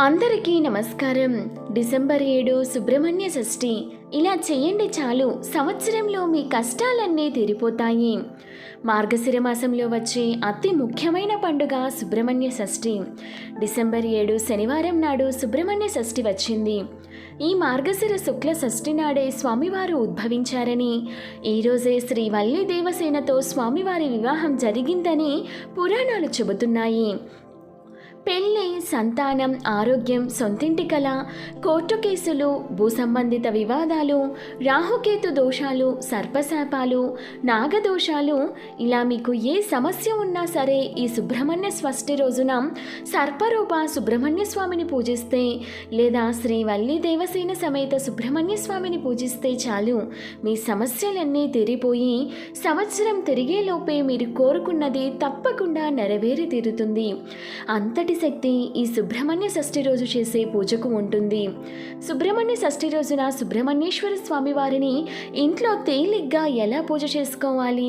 అందరికీ నమస్కారం. డిసెంబర్ ఏడు సుబ్రహ్మణ్య షష్ఠి. ఇలా చేయండి చాలు. సంవత్సరంలో మీ కష్టాలన్నీ తీరిపోతాయి. మార్గశిర మాసంలో వచ్చే అతి ముఖ్యమైన పండుగ సుబ్రహ్మణ్య షష్ఠి. డిసెంబర్ ఏడు శనివారం నాడు సుబ్రహ్మణ్య షష్ఠి వచ్చింది. ఈ మార్గశిర శుక్ల షష్ఠి నాడే స్వామివారు ఉద్భవించారని ఈరోజే శ్రీ వల్లి దేవసేనతో స్వామివారి వివాహం జరిగిందని పురాణాలు చెబుతున్నాయి. పెళ్ళి సంతానం ఆరోగ్యం సొంతింటి కళ కోర్టు కేసులు భూ సంబంధిత వివాదాలు రాహుకేతు దోషాలు సర్పశాపాలు నాగదోషాలు ఇలా మీకు ఏ సమస్య ఉన్నా సరే ఈ సుబ్రహ్మణ్య స్వస్తి రోజున సర్పరూప సుబ్రహ్మణ్య స్వామిని పూజిస్తే లేదా శ్రీ వల్లి దేవసేన సమేత సుబ్రహ్మణ్య స్వామిని పూజిస్తే చాలు. మీ సమస్యలన్నీ తీరిపోయి సంవత్సరం తిరిగేలోపే మీరు కోరుకున్నది తప్పకుండా నెరవేరి తీరుతుంది. అంతటి శక్తి ఈ సుబ్రహ్మణ్య షష్ఠి రోజు చేసే పూజకు ఉంటుంది. సుబ్రహ్మణ్య షష్ఠి రోజున సుబ్రహ్మణ్యేశ్వర స్వామి వారిని ఇంట్లో తేలిగ్గా ఎలా పూజ చేసుకోవాలి?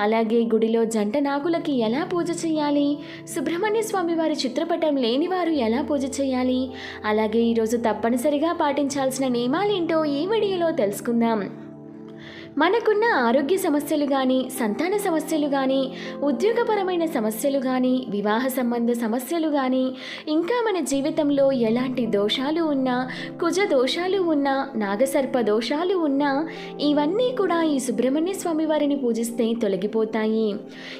అలాగే గుడిలో జంట నాగులకి ఎలా పూజ చేయాలి? సుబ్రహ్మణ్య స్వామి వారి చిత్రపటం లేని వారు ఎలా పూజ చేయాలి? అలాగే ఈరోజు తప్పనిసరిగా పాటించాల్సిన నియమాలేంటో ఈ వీడియోలో తెలుసుకుందాం. మనకున్న ఆరోగ్య సమస్యలు కానీ సంతాన సమస్యలు కానీ ఉద్యోగపరమైన సమస్యలు కానీ వివాహ సంబంధ సమస్యలు కానీ ఇంకా మన జీవితంలో ఎలాంటి దోషాలు ఉన్నా కుజ దోషాలు ఉన్నా నాగసర్ప దోషాలు ఉన్నా ఇవన్నీ కూడా ఈ సుబ్రహ్మణ్య స్వామి వారిని పూజిస్తే తొలగిపోతాయి.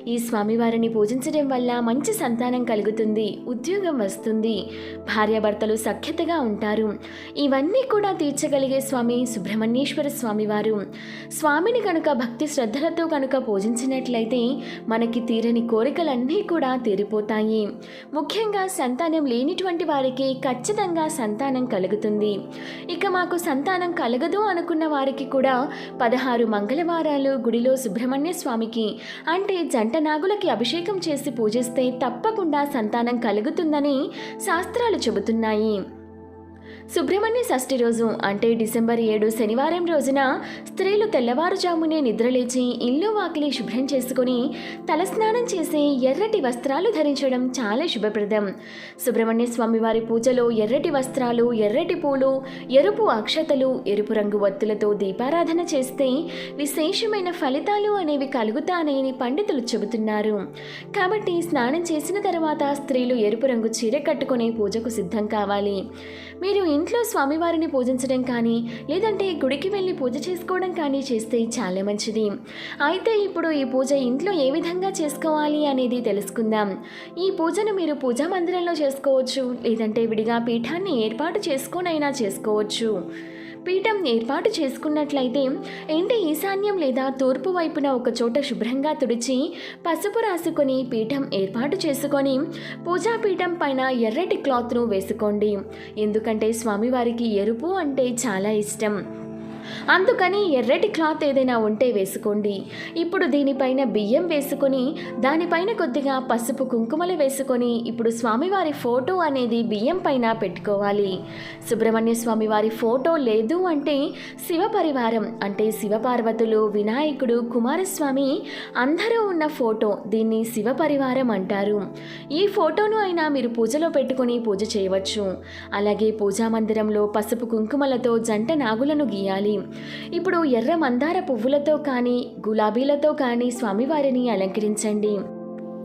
ఈ స్వామివారిని పూజించడం వల్ల మంచి సంతానం కలుగుతుంది ఉద్యోగం వస్తుంది భార్యాభర్తలు సఖ్యతగా ఉంటారు. ఇవన్నీ కూడా తీర్చగలిగే స్వామి సుబ్రహ్మణ్యేశ్వర స్వామివారు స్వామిని కనుక భక్తి శ్రద్ధలతో కనుక పూజించినట్లయితే మనకి తీరని కోరికలన్నీ కూడా తీరిపోతాయి. ముఖ్యంగా సంతానం లేనిటువంటి వారికి ఖచ్చితంగా సంతానం కలుగుతుంది. ఇక మాకు సంతానం కలగదు అనుకున్న వారికి కూడా పదహారు మంగళవారాలు గుడిలో సుబ్రహ్మణ్య స్వామికి అంటే జంట నాగులకి అభిషేకం చేసి పూజిస్తే తప్పకుండా సంతానం కలుగుతుందని శాస్త్రాలు చెబుతున్నాయి. సుబ్రహ్మణ్య షష్ఠి రోజు అంటే డిసెంబర్ ఏడు శనివారం రోజున స్త్రీలు తెల్లవారుజామునే నిద్రలేచి ఇల్లు వాకిలి శుభ్రం చేసుకుని తలస్నానం చేసి ఎర్రటి వస్త్రాలు ధరించడం చాలా శుభప్రదం. సుబ్రహ్మణ్య స్వామివారి పూజలో ఎర్రటి వస్త్రాలు ఎర్రటి పూలు ఎరుపు అక్షతలు ఎరుపు రంగు వత్తులతో దీపారాధన చేస్తే విశేషమైన ఫలితాలు అనేవి కలుగుతానని పండితులు చెబుతున్నారు. కాబట్టి స్నానం చేసిన తర్వాత స్త్రీలు ఎరుపు రంగు చీర కట్టుకుని పూజకు సిద్ధం కావాలి. మీరు ఇంట్లో స్వామివారిని పూజించడం కానీ లేదంటే గుడికి వెళ్ళి పూజ చేసుకోవడం కానీ చేస్తే చాలా మంచిది. అయితే ఇప్పుడు ఈ పూజ ఇంట్లో ఏ విధంగా చేసుకోవాలి అనేది తెలుసుకుందాం. ఈ పూజను మీరు పూజా మందిరంలో చేసుకోవచ్చు లేదంటే విడిగా పీఠాన్ని ఏర్పాటు చేసుకునైనా చేసుకోవచ్చు. పీఠం ఏర్పాటు చేసుకున్నట్లయితే ఇంటి ఈశాన్యం లేదా తూర్పు వైపున ఒక చోట శుభ్రంగా తుడిచి పసుపు రాసుకొని పీఠం ఏర్పాటు చేసుకొని పూజాపీఠం పైన ఎర్రటి క్లాత్ను వేసుకోండి. ఎందుకంటే స్వామివారికి ఎరుపు అంటే చాలా ఇష్టం. అందుకని ఎర్రటి క్లాత్ ఏదైనా ఉంటే వేసుకోండి. ఇప్పుడు దీనిపైన బియ్యం వేసుకొని దానిపైన కొద్దిగా పసుపు కుంకుమలు వేసుకొని ఇప్పుడు స్వామివారి ఫోటో అనేది బియ్యం పైన పెట్టుకోవాలి. సుబ్రహ్మణ్య స్వామి వారి ఫోటో లేదు అంటే శివ పరివారం అంటే శివపార్వతులు వినాయకుడు కుమారస్వామి అందరూ ఉన్న ఫోటో దీన్ని శివ పరివారం అంటారు. ఈ ఫోటోను అయినా మీరు పూజలో పెట్టుకొని పూజ చేయవచ్చు. అలాగే పూజా మందిరంలో పసుపు కుంకుమలతో జంట నాగులను గీయాలి. ఇప్పుడు ఎర్ర మందార పువ్వులతో కానీ గులాబీలతో కానీ స్వామివారిని అలంకరించండి.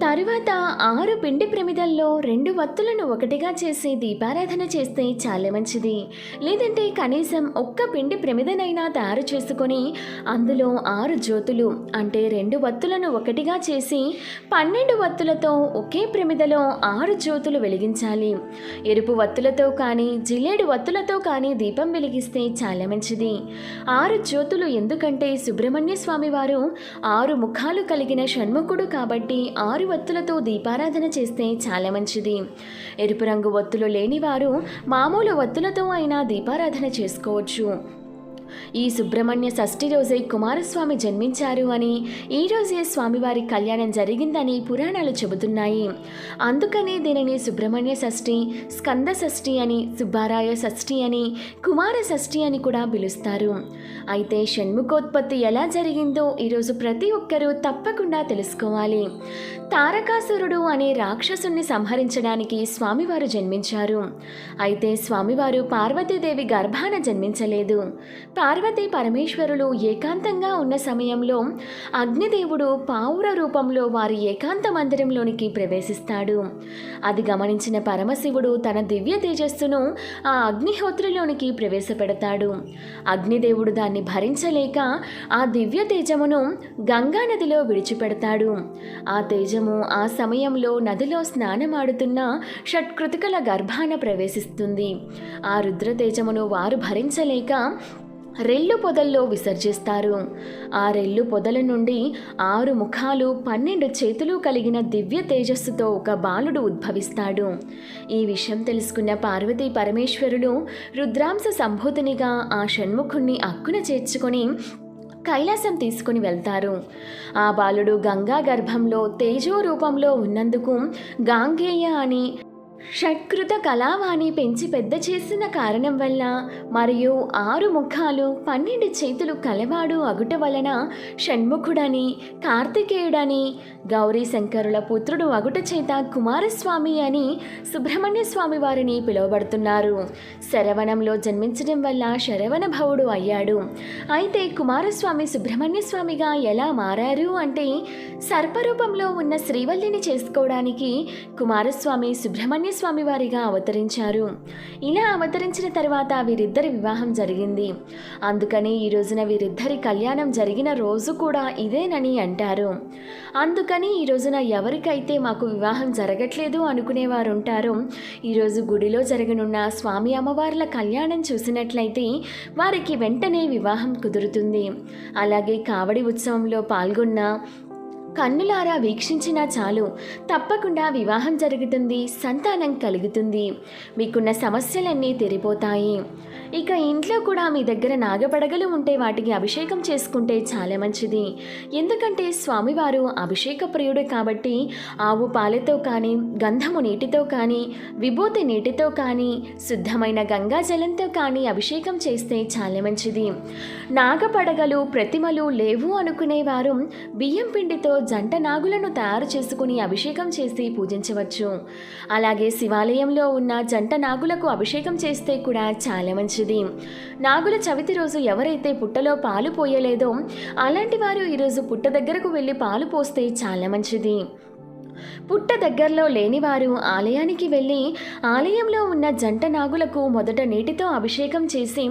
తరువాత ఆరు పిండి ప్రమిదల్లో రెండు వత్తులను ఒకటిగా చేసి దీపారాధన చేస్తే చాలా మంచిది. లేదంటే కనీసం ఒక్క పిండి ప్రమిదనైనా తయారు చేసుకొని అందులో ఆరు జ్యోతులు అంటే రెండు వత్తులను ఒకటిగా చేసి పన్నెండు వత్తులతో ఒకే ప్రమిదలో ఆరు జ్యోతులు వెలిగించాలి. ఎరుపు వత్తులతో కానీ జిల్లేడు వత్తులతో కానీ దీపం వెలిగిస్తే చాలా మంచిది. ఆరు జ్యోతులు ఎందుకంటే సుబ్రహ్మణ్య స్వామి వారు ఆరు ముఖాలు కలిగిన షణ్ముఖుడు కాబట్టి ఆరు ఒత్తులతో దీపారాధన చేస్తే చాలా మంచిది. ఎరుపు రంగు ఒత్తులు లేనివారు మామూలు ఒత్తులతో అయినా దీపారాధన చేసుకోవచ్చు. ఈ సుబ్రహ్మణ్య షష్ఠి రోజే కుమారస్వామి జన్మించారు అని ఈ రోజే స్వామివారి కళ్యాణం జరిగిందని పురాణాలు చెబుతున్నాయి. అందుకనే దీనిని సుబ్రహ్మణ్య షష్ఠి స్కంద షష్ఠి అని సుబ్బారాయ షష్ఠి అని కుమార షష్ఠి అని కూడా పిలుస్తారు. అయితే షణ్ముఖోత్పత్తి ఎలా జరిగిందో ఈరోజు ప్రతి ఒక్కరూ తప్పకుండా తెలుసుకోవాలి. తారకాసురుడు అనే రాక్షసుణ్ణి సంహరించడానికి స్వామివారు జన్మించారు. అయితే స్వామివారు పార్వతీదేవి గర్భాన జన్మించలేదు. పార్వతీ పరమేశ్వరులు ఏకాంతంగా ఉన్న సమయంలో అగ్నిదేవుడు పావుర రూపంలో వారి ఏకాంత మందిరంలోనికి ప్రవేశిస్తాడు. అది గమనించిన పరమశివుడు తన దివ్య తేజస్సును ఆ అగ్నిహోత్రిలోనికి ప్రవేశపెడతాడు. అగ్నిదేవుడు దాన్ని భరించలేక ఆ దివ్య తేజమును గంగా నదిలో విడిచిపెడతాడు. ఆ తేజము ఆ సమయంలో నదిలో స్నానమాడుతున్న షట్కృతికల గర్భాన ప్రవేశిస్తుంది. ఆ రుద్రతేజమును వారు భరించలేక రెల్లు పొదల్లో విసర్జిస్తారు. ఆ రెల్లు పొదల నుండి ఆరు ముఖాలు పన్నెండు చేతులు కలిగిన దివ్య తేజస్సుతో ఒక బాలుడు ఉద్భవిస్తాడు. ఈ విషయం తెలుసుకున్న పార్వతీ పరమేశ్వరులు రుద్రాంశ సంభూతినిగా ఆ షణ్ముఖుణ్ణి అక్కున చేర్చుకొని కైలాసం తీసుకుని వెళ్తారు. ఆ బాలుడు గంగా గర్భంలో తేజో రూపంలో ఉన్నందుకు గాంగేయ అని షట్కృత కళావాణి పెంచి పెద్ద చేసిన కారణం వల్ల మరియు ఆరు ముఖాలు పన్నెండు చేతులు కలవాడు అగుట వలన షణ్ముఖుడని కార్తికేయుడని గౌరీ శంకరుల పుత్రుడు అగుట చేత కుమారస్వామి అని సుబ్రహ్మణ్య స్వామి వారిని పిలువబడుతున్నారు. శరవణంలో జన్మించడం వల్ల శరవణ భవుడు అయ్యాడు. అయితే కుమారస్వామి సుబ్రహ్మణ్య స్వామిగా ఎలా మారారు అంటే సర్పరూపంలో ఉన్న శ్రీవల్లిని చేసుకోవడానికి కుమారస్వామి సుబ్రహ్మణ్య స్వామి వారిగా అవతరించారు. ఇలా అవతరించిన తర్వాత వీరిద్దరి వివాహం జరిగింది. అందుకని ఈ రోజున వీరిద్దరి కళ్యాణం జరిగిన రోజు కూడా ఇదేనని అంటారు. అందుకని ఈ రోజున ఎవరికైతే మాకు వివాహం జరగట్లేదు అనుకునేవారు ఉంటారో ఈరోజు గుడిలో జరగనున్న స్వామి అమ్మవార్ల కళ్యాణం చూసినట్లయితే వారికి వెంటనే వివాహం కుదురుతుంది. అలాగే కావడి ఉత్సవంలో పాల్గొన్న కన్నులారా వీక్షించినా చాలు. తప్పకుండా వివాహం జరుగుతుంది సంతానం కలుగుతుంది. మీకున్న సమస్యలన్నీ తెరిపోతాయి. ఇక ఇంట్లో కూడా మీ దగ్గర నాగపడగలు ఉంటే వాటికి అభిషేకం చేసుకుంటే చాలా మంచిది. ఎందుకంటే స్వామివారు అభిషేక ప్రియుడు కాబట్టి ఆవు పాలతో కానీ గంధము నీటితో కానీ విభూతి నీటితో కానీ శుద్ధమైన గంగా జలంతో కానీ అభిషేకం చేస్తే చాలా మంచిది. నాగపడగలు ప్రతిమలు లేవు అనుకునేవారు బియ్యం పిండితో జంట నాగులను తయారు చేసుకుని అభిషేకం చేసి పూజించవచ్చు. అలాగే శివాలయంలో ఉన్న జంట నాగులకు అభిషేకం చేస్తే కూడా చాలా మంచిది. నాగుల చవితి రోజు ఎవరైతే పుట్టలో పాలు పోయలేదో అలాంటి వారు ఈరోజు పుట్ట దగ్గరకు వెళ్ళి పాలు పోస్తే చాలా మంచిది. పుట్ట దగ్గరలో లేనివారు ఆలయానికి వెళ్ళి ఆలయంలో ఉన్న జంట నాగులకు మొదట నీటితో అభిషేకం చేసి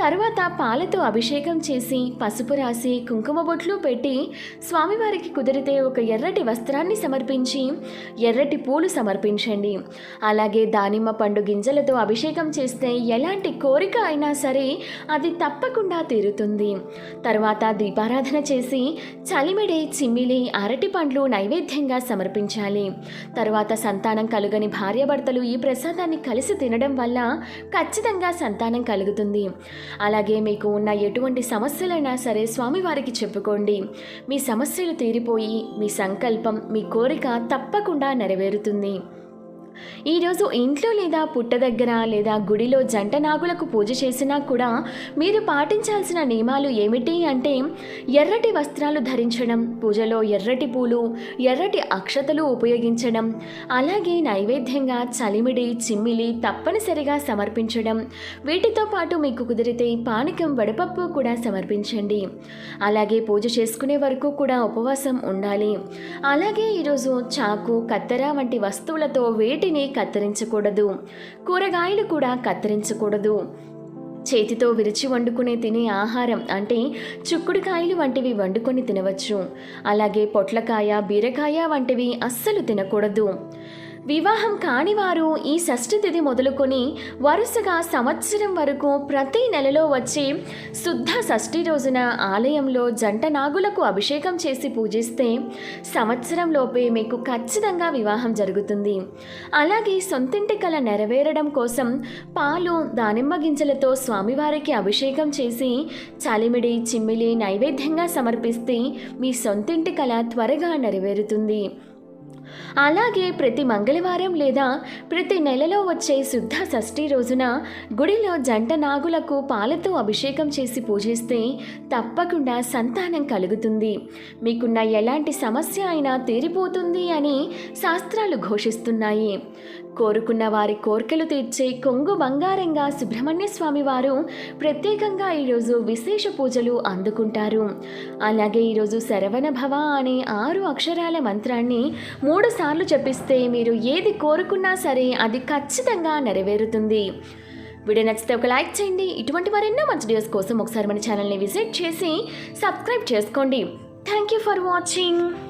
తర్వాత పాలతో అభిషేకం చేసి పసుపు రాసి కుంకుమ బొట్లు పెట్టి స్వామివారికి కుదిరితే ఒక ఎర్రటి వస్త్రాన్ని సమర్పించి ఎర్రటి పూలు సమర్పించండి. అలాగే దానిమ్మ పండు గింజలతో అభిషేకం చేస్తే ఎలాంటి కోరిక అయినా సరే అది తప్పకుండా తీరుతుంది. తర్వాత దీపారాధన చేసి చలిమిడి చిమ్మిలి అరటి పండ్లు నైవేద్యంగా సమర్పించాలి. తర్వాత సంతానం కలుగని భార్యాభర్తలు ఈ ప్రసాదాన్ని కలిసి తినడం వల్ల ఖచ్చితంగా సంతానం కలుగుతుంది. అలాగే మీకు ఉన్న ఎటువంటి సమస్యలైనా సరే స్వామివారికి చెప్పుకోండి. మీ సమస్యలు తీరిపోయి మీ సంకల్పం మీ కోరిక తప్పకుండా నెరవేరుతుంది. ఈరోజు ఇంట్లో లేదా పుట్ట దగ్గర లేదా గుడిలో జంట నాగులకు పూజ చేసినా కూడా మీరు పాటించాల్సిన నియమాలు ఏమిటి అంటే ఎర్రటి వస్త్రాలు ధరించడం పూజలో ఎర్రటి పూలు ఎర్రటి అక్షతలు ఉపయోగించడం అలాగే నైవేద్యంగా చలిమిడి చిమ్మిలి తప్పనిసరిగా సమర్పించడం. వీటితో పాటు మీకు కుదిరితే పానకం వడపప్పు కూడా సమర్పించండి. అలాగే పూజ చేసుకునే వరకు కూడా ఉపవాసం ఉండాలి. అలాగే ఈరోజు చాకు కత్తెర వంటి వస్తువులతో వేటి అన్నిటినీ కత్తిరించకూడదు. కూరగాయలు కూడా కత్తిరించకూడదు. చేతితో విరిచి వండుకునే తినే ఆహారం అంటే చుక్కుడుకాయలు వంటివి వండుకొని తినవచ్చు. అలాగే పొట్లకాయ బీరకాయ వంటివి అస్సలు తినకూడదు. వివాహం కాని వారు ఈ షష్ఠి తిథి మొదలుకొని వరుసగా సంవత్సరం వరకు ప్రతి నెలలో వచ్చే శుద్ధ షష్ఠి రోజున ఆలయంలో జంట నాగులకు అభిషేకం చేసి పూజిస్తే సంవత్సరంలోపే మీకు ఖచ్చితంగా వివాహం జరుగుతుంది. అలాగే సొంతింటి కళ నెరవేరడం కోసం పాలు దానిమ్మ గింజలతో స్వామివారికి అభిషేకం చేసి చలిమిడి చిమ్మిలి నైవేద్యంగా సమర్పిస్తే మీ సొంతింటి కళ త్వరగా నెరవేరుతుంది. అలాగే ప్రతి మంగళవారం లేదా ప్రతి నెలలో వచ్చే శుద్ధ షష్ఠి రోజున గుడిలో జంట నాగులకు పాలతో అభిషేకం చేసి పూజిస్తే తప్పకుండా సంతానం కలుగుతుంది. మీకున్న ఎలాంటి సమస్య అయినా తీరిపోతుంది అని శాస్త్రాలు ఘోషిస్తున్నాయి. కోరుకున్న వారి కోరికలు తీర్చే కొంగు బంగారంగా సుబ్రహ్మణ్య స్వామి వారు ప్రత్యేకంగా ఈరోజు విశేష పూజలు అందుకుంటారు. అలాగే ఈరోజు శరవణ భవ అనే ఆరు అక్షరాల మంత్రాన్ని మూడు సార్లు చెప్పిస్తే మీరు ఏది కోరుకున్నా సరే అది ఖచ్చితంగా నెరవేరుతుంది. వీడియో నచ్చితే ఒక లైక్ చేయండి. ఇటువంటి మరెన్నో మంచి డేస్ కోసం ఒకసారి మన ఛానల్ని విజిట్ చేసి సబ్స్క్రైబ్ చేసుకోండి. Thank you for watching